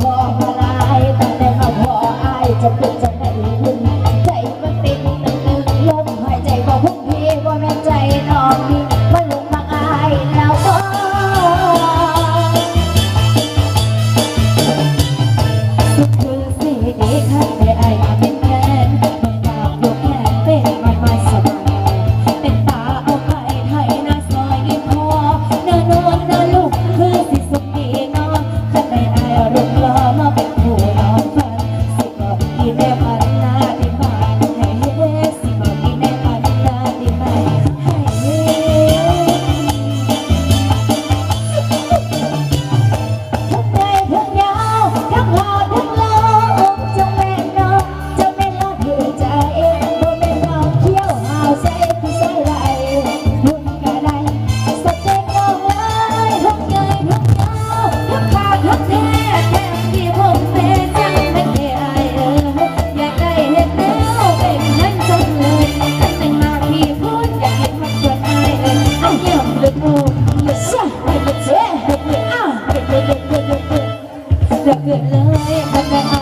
พ่อมาลายแต่เขาพ่ออจะเป็นจะได้คุณใจมันติดนึกนลมหายใจกพุงพีว่าแม่ใจน้องพี่มาลงมาอาอสีดีค่ Được được lời, bạn bè